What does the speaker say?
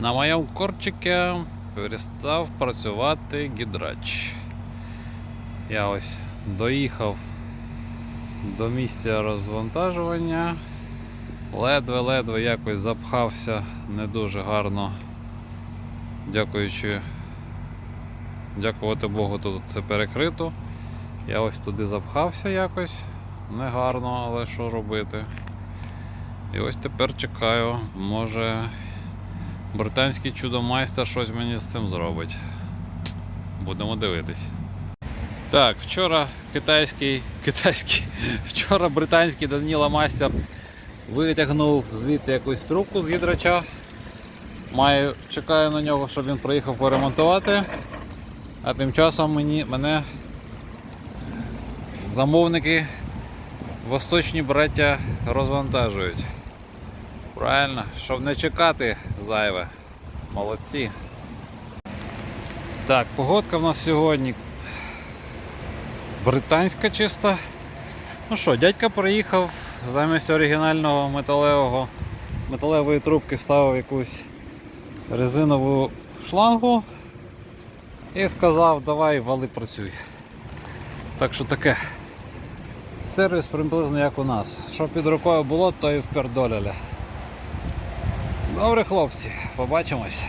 На моєму корчику перестав працювати гідрач. Я ось доїхав до місця розвантажування. Ледве-ледве якось запхався не дуже гарно. Дякуючи. Дякувати Богу, тут це перекрито. Я ось туди запхався якось. Негарно, але що робити. І ось тепер чекаю, може британський чудомайстер щось мені з цим зробить. Будемо дивитись. Так, вчора китайський, китайський, вчора британський Даніла майстер витягнув звідти якусь трубку з гідрача. Маю, чекаю на нього, щоб він приїхав поремонтувати. А тим часом мені, мене замовники восточні браття розвантажують. Правильно, щоб не чекати зайве. Молодці. Так, погодка в нас сьогодні британська чиста. Ну що, дядька приїхав замість оригінального металевого металевої трубки вставив якусь резинову шлангу і сказав, давай вали працюй. Так що таке. Сервіс приблизно як у нас. Що під рукою було, то і впердоляли. Добре, хлопці, побачимось.